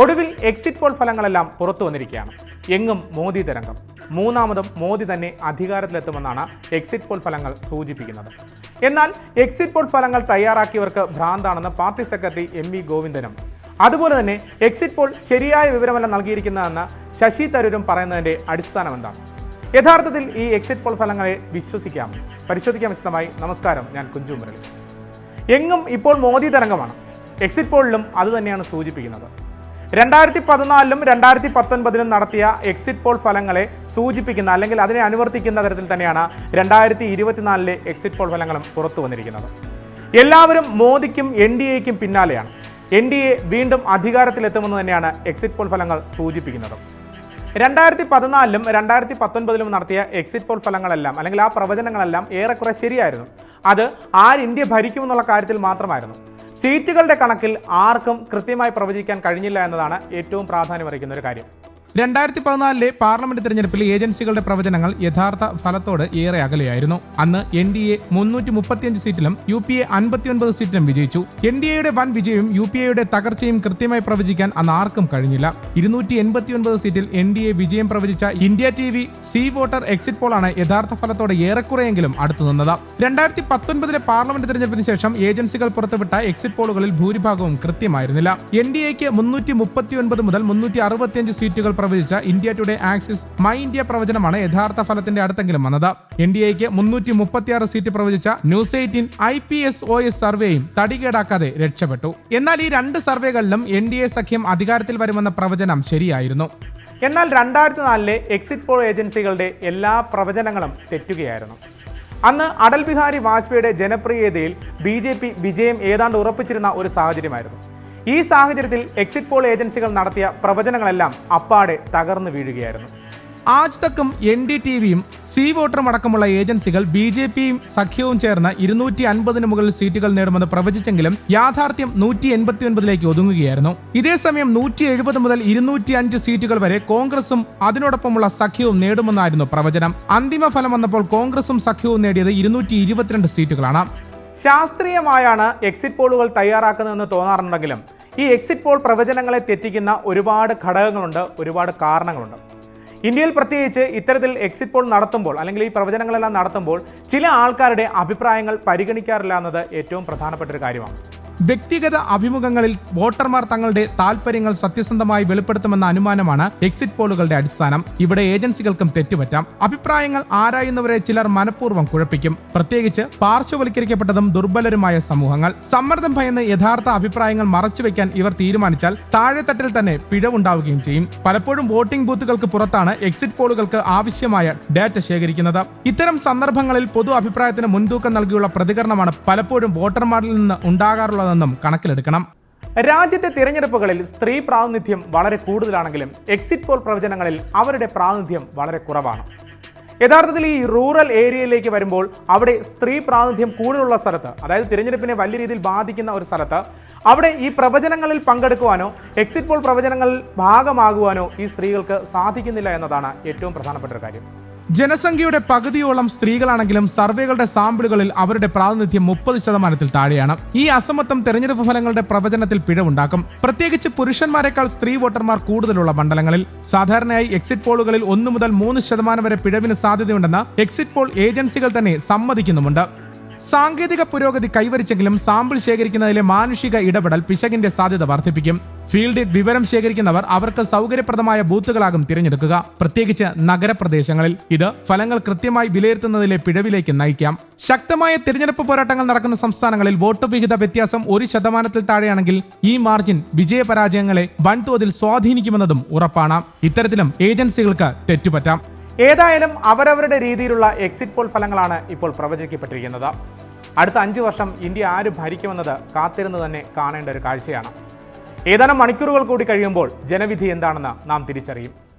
ഒടുവിൽ exit poll ഫലങ്ങളെല്ലാം പുറത്തു വന്നിരിക്കുകയാണ്. എങ്ങും മോദി തരംഗം. മൂന്നാമതും മോദി തന്നെ അധികാരത്തിലെത്തുമെന്നാണ് എക്സിറ്റ് പോൾ ഫലങ്ങൾ സൂചിപ്പിക്കുന്നത്. എന്നാൽ എക്സിറ്റ് പോൾ ഫലങ്ങൾ തയ്യാറാക്കിയവർക്ക് ഭ്രാന്താണെന്ന് പാർട്ടി സെക്രട്ടറി എം വി ഗോവിന്ദനും. അതുപോലെ തന്നെ എക്സിറ്റ് പോൾ ശരിയായ വിവരമല്ല നൽകിയിരിക്കുന്നതെന്ന് ശശി തരൂരും പറയുന്നതിന്റെ അടിസ്ഥാനം എന്താണ്? യഥാർത്ഥത്തിൽ ഈ എക്സിറ്റ് പോൾ ഫലങ്ങളെ വിശ്വസിക്കാം. പരിശോധിക്കാൻ വിശദമായി നമസ്കാരം ഞാൻ കുഞ്ചു മുരളി. എങ്ങും ഇപ്പോൾ മോദി തരംഗമാണ്. എക്സിറ്റ് പോളിലും അതുതന്നെയാണ് സൂചിപ്പിക്കുന്നത്. രണ്ടായിരത്തി പതിനാലിലും രണ്ടായിരത്തി പത്തൊൻപതിലും നടത്തിയ എക്സിറ്റ് പോൾ ഫലങ്ങളെ സൂചിപ്പിക്കുന്ന അല്ലെങ്കിൽ അതിനെ അനുവർത്തിക്കുന്ന തരത്തിൽ തന്നെയാണ് രണ്ടായിരത്തി ഇരുപത്തിനാലിലെ എക്സിറ്റ് പോൾ ഫലങ്ങളും പുറത്തു വന്നിരിക്കുന്നത്. എല്ലാവരും മോദിക്കും എൻ ഡി എക്കും പിന്നാലെയാണ്. എൻ ഡി എ വീണ്ടും അധികാരത്തിലെത്തുമെന്ന് തന്നെയാണ് എക്സിറ്റ് പോൾ ഫലങ്ങൾ സൂചിപ്പിക്കുന്നത്. രണ്ടായിരത്തി പതിനാലിലും രണ്ടായിരത്തി പത്തൊൻപതിലും നടത്തിയ എക്സിറ്റ് പോൾ ഫലങ്ങളെല്ലാം അല്ലെങ്കിൽ ആ പ്രവചനങ്ങളെല്ലാം ഏറെക്കുറെ ശരിയായിരുന്നു. അത് ആര് ഇന്ത്യ ഭരിക്കുമെന്നുള്ള കാര്യത്തിൽ മാത്രമായിരുന്നു. സീറ്റുകളുടെ കണക്കിൽ ആർക്കും കൃത്യമായി പ്രവചിക്കാൻ കഴിഞ്ഞില്ല എന്നതാണ് ഏറ്റവും പ്രാധാന്യമറിയിക്കുന്ന ഒരു കാര്യം. രണ്ടായിരത്തി പതിനാലിലെ പാർലമെന്റ് തെരഞ്ഞെടുപ്പിൽ ഏജൻസികളുടെ പ്രവചനങ്ങൾ യഥാർത്ഥ ഫലത്തോട് ഏറെ അകലെയായിരുന്നു അന്ന് എൻ ഡി എ മുന്നൂറ്റി മുപ്പത്തിയഞ്ച് സീറ്റിലും യു പി എ അൻപത്തിയൊൻപത് സീറ്റിലും വിജയിച്ചു. എൻ ഡി എയുടെ വൻ വിജയവും യു പി എയുടെ തകർച്ചയും കൃത്യമായി പ്രവചിക്കാൻ അന്ന് ആർക്കും കഴിഞ്ഞില്ല. ഇരുന്നൂറ്റി എൺപത്തിയൊൻപത് സീറ്റിൽ എൻ ഡി എ വിജയം പ്രവചിച്ച India T V C voter exit പോളാണ് യഥാർത്ഥ ഫലത്തോട് ഏറെക്കുറെയെങ്കിലും അടുത്തു നിന്നത്. രണ്ടായിരത്തി പത്തൊൻപതിലെ പാർലമെന്റ് തെരഞ്ഞെടുപ്പിന് ശേഷം ഏജൻസികൾ പുറത്തുവിട്ട എക്സിറ്റ് പോളുകളിൽ ഭൂരിഭാഗവും കൃത്യമായിരുന്നില്ല. എൻ ഡി എക്ക് മുന്നൂറ്റി മുപ്പത്തിയൊൻപത് മുതൽ മുന്നൂറ്റി അറുപത്തിയഞ്ച് സീറ്റുകൾ പ്രവചിച്ച India today axis my India പ്രവചനമാണ് യഥാർത്ഥ ഫലത്തിന്റെ അടുത്തെങ്കിലും വന്നത്. എൻ ഡി എക്ക് മുന്നൂറ്റി മുപ്പത്തിയാറ് സീറ്റ് പ്രവചിച്ച news eighteen I P S O S സർവേയും തടികേടാക്കാതെ രക്ഷപ്പെട്ടു. എന്നാൽ ഈ രണ്ട് സർവേകളിലും എൻ ഡി എ സഖ്യം അധികാരത്തിൽ വരുമെന്ന പ്രവചനം ശരിയായിരുന്നു. എന്നാൽ രണ്ടായിരത്തി നാലിലെ എക്സിറ്റ് പോൾ ഏജൻസികളുടെ എല്ലാ പ്രവചനങ്ങളും തെറ്റുകയായിരുന്നു. അന്ന് അടൽ ബിഹാരി വാജ്പേയിയുടെ ജനപ്രിയതയിൽ ബി ജെ പി വിജയം ഏതാണ്ട് ഉറപ്പിച്ചിരുന്ന ഒരു സാഹചര്യമായിരുന്നു. ഈ സാഹചര്യത്തിൽ എക്സിറ്റ് പോൾ ഏജൻസികൾ നടത്തിയ പ്രവചനങ്ങളെല്ലാം അപ്പാടെ തകർന്നു വീഴുകയായിരുന്നു. ആജ് തക്കും എൻ ഡി ടി വിയും സി വോട്ടറും അടക്കമുള്ള ഏജൻസികൾ ബി ജെ പിയും സഖ്യവും ചേർന്ന് ഇരുന്നൂറ്റി അൻപതിന് മുകളിൽ സീറ്റുകൾ നേടുമെന്ന് പ്രവചിച്ചെങ്കിലും യാഥാർത്ഥ്യം നൂറ്റി എൺപത്തി ഒൻപതിലേക്ക് ഒതുങ്ങുകയായിരുന്നു. ഇതേസമയം നൂറ്റി എഴുപത് മുതൽ ഇരുന്നൂറ്റി അഞ്ച് സീറ്റുകൾ വരെ കോൺഗ്രസും അതിനോടൊപ്പമുള്ള സഖ്യവും നേടുമെന്നായിരുന്നു പ്രവചനം. അന്തിമ ഫലം വന്നപ്പോൾ കോൺഗ്രസും സഖ്യവും നേടിയത് ഇരുന്നൂറ്റി ഇരുപത്തിരണ്ട് സീറ്റുകളാണ്. ശാസ്ത്രീയമായാണ് എക്സിറ്റ് പോളുകൾ തയ്യാറാക്കുന്നതെന്ന് തോന്നാറുണ്ടെങ്കിലും ഈ എക്സിറ്റ് പോൾ പ്രവചനങ്ങളെ തെറ്റിക്കുന്ന ഒരുപാട് ഘടകങ്ങളുണ്ട് ഒരുപാട് കാരണങ്ങളുണ്ട്. ഇന്ത്യയിൽ പ്രത്യേകിച്ച് ഇത്തരത്തിൽ എക്സിറ്റ് പോൾ നടത്തുമ്പോൾ അല്ലെങ്കിൽ ഈ പ്രവചനങ്ങളെല്ലാം നടത്തുമ്പോൾ ചില ആൾക്കാരുടെ അഭിപ്രായങ്ങൾ പരിഗണിക്കാറില്ല എന്നത് ഏറ്റവും പ്രധാനപ്പെട്ട ഒരു കാര്യമാണ്. വ്യക്തിഗത അഭിമുഖങ്ങളിൽ വോട്ടർമാർ തങ്ങളുടെ താൽപര്യങ്ങൾ സത്യസന്ധമായി വെളിപ്പെടുത്തുമെന്ന അനുമാനമാണ് എക്സിറ്റ് പോളുകളുടെ അടിസ്ഥാനം. ഇവിടെ ഏജൻസികൾക്കും തെറ്റുപറ്റാം. അഭിപ്രായങ്ങൾ ആരായുന്നവരെ ചിലർ മനഃപൂർവം കുഴപ്പിക്കും. പ്രത്യേകിച്ച് പാർശ്വവൽക്കരിക്കപ്പെട്ടതും ദുർബലരുമായ സമൂഹങ്ങൾ. സമ്മർദ്ദം ഭയന്ന് യഥാർത്ഥ അഭിപ്രായങ്ങൾ മറച്ചുവെക്കാൻ ഇവർ തീരുമാനിച്ചാൽ താഴെത്തട്ടിൽ തന്നെ പിഴവുണ്ടാവുകയും ചെയ്യും. പലപ്പോഴും വോട്ടിംഗ് ബൂത്തുകൾക്ക് പുറത്താണ് എക്സിറ്റ് പോളുകൾക്ക് ആവശ്യമായ ഡാറ്റ ശേഖരിക്കുന്നത്. ഇത്തരം സന്ദർഭങ്ങളിൽ പൊതു അഭിപ്രായത്തിന് മുൻതൂക്കം നൽകിയുള്ള പ്രതികരണമാണ് പലപ്പോഴും വോട്ടർമാരിൽ നിന്ന് ഉണ്ടാകാറുള്ളതെന്നും കണക്കിലെടുക്കണം. രാജ്യത്തെ തിരഞ്ഞെടുപ്പുകളിൽ സ്ത്രീ പ്രാതിനിധ്യം വളരെ കൂടുതലാണെങ്കിലും എക്സിറ്റ് പോൾ പ്രവചനങ്ങളിൽ അവരുടെ പ്രാതിനിധ്യം വളരെ കുറവാണ്. യഥാർത്ഥത്തിൽ ഈ റൂറൽ ഏരിയയിലേക്ക് വരുമ്പോൾ അവിടെ സ്ത്രീ പ്രാതിനിധ്യം കൂടുതലുള്ള സ്ഥലത്ത് അതായത് തിരഞ്ഞെടുപ്പിനെ വലിയ രീതിയിൽ ബാധിക്കുന്ന ഒരു സ്ഥലത്ത് അവിടെ ഈ പ്രവചനങ്ങളിൽ പങ്കെടുക്കുവാനോ എക്സിറ്റ് പോൾ പ്രവചനങ്ങളിൽ ഭാഗമാകുവാനോ ഈ സ്ത്രീകൾക്ക് സാധിക്കുന്നില്ല എന്നതാണ് ഏറ്റവും പ്രധാനപ്പെട്ട ഒരു കാര്യം. ജനസംഖ്യയുടെ പകുതിയോളം സ്ത്രീകളാണെങ്കിലും സർവേകളുടെ സാമ്പിളുകളിൽ അവരുടെ പ്രാതിനിധ്യം മുപ്പത് ശതമാനത്തിൽ താഴെയാണ്. ഈ അസമത്വം തെരഞ്ഞെടുപ്പ് ഫലങ്ങളുടെ പ്രവചനത്തിൽ പിഴവുണ്ടാക്കും. പ്രത്യേകിച്ച് പുരുഷന്മാരെക്കാൾ സ്ത്രീ വോട്ടർമാർ കൂടുതലുള്ള മണ്ഡലങ്ങളിൽ. സാധാരണയായി എക്സിറ്റ് പോളുകളിൽ ഒന്നു മുതൽ മൂന്ന് ശതമാനം വരെ പിഴവിന് സാധ്യതയുണ്ടെന്ന് എക്സിറ്റ് പോൾ ഏജൻസികൾ തന്നെ സമ്മതിക്കുന്നുമുണ്ട്. സാങ്കേതിക പുരോഗതി കൈവരിച്ചെങ്കിലും സാമ്പിൾ ശേഖരിക്കുന്നതിലെ മാനുഷിക ഇടപെടൽ പിശകിന്റെ സാധ്യത വർദ്ധിപ്പിക്കും. ഫീൽഡിൽ വിവരം ശേഖരിക്കുന്നവർ അവർക്ക് സൗകര്യപ്രദമായ ബൂത്തുകളാകും തിരഞ്ഞെടുക്കുക. പ്രത്യേകിച്ച് നഗരപ്രദേശങ്ങളിൽ. ഇത് ഫലങ്ങൾ കൃത്യമായി വിലയിരുത്തുന്നതിലെ പിഴവിലേക്ക് നയിക്കാം. ശക്തമായ തിരഞ്ഞെടുപ്പ് പോരാട്ടങ്ങൾ നടക്കുന്ന സംസ്ഥാനങ്ങളിൽ വോട്ട് വിഹിത വ്യത്യാസം ഒരു ശതമാനത്തിൽ താഴെയാണെങ്കിൽ ഈ മാർജിൻ വിജയപരാജയങ്ങളെ വൻതോതിൽ സ്വാധീനിക്കുമെന്നതും ഉറപ്പാണ്. ഇത്തരത്തിലും ഏജൻസികൾക്ക് തെറ്റുപറ്റാം. ഏതായാലും അവരവരുടെ രീതിയിലുള്ള എക്സിറ്റ് പോൾ ഫലങ്ങളാണ് ഇപ്പോൾ പ്രവചിക്കപ്പെട്ടിരിക്കുന്നത്. അടുത്ത അഞ്ച് വർഷം ഇന്ത്യ ആര് ഭരിക്കുമെന്നത് കാത്തിരുന്ന് തന്നെ കാണേണ്ട ഒരു കാഴ്ചയാണ്. ഏതാനും മണിക്കൂറുകൾ കൂടി കഴിയുമ്പോൾ ജനവിധി എന്താണെന്ന് നാം തിരിച്ചറിയും.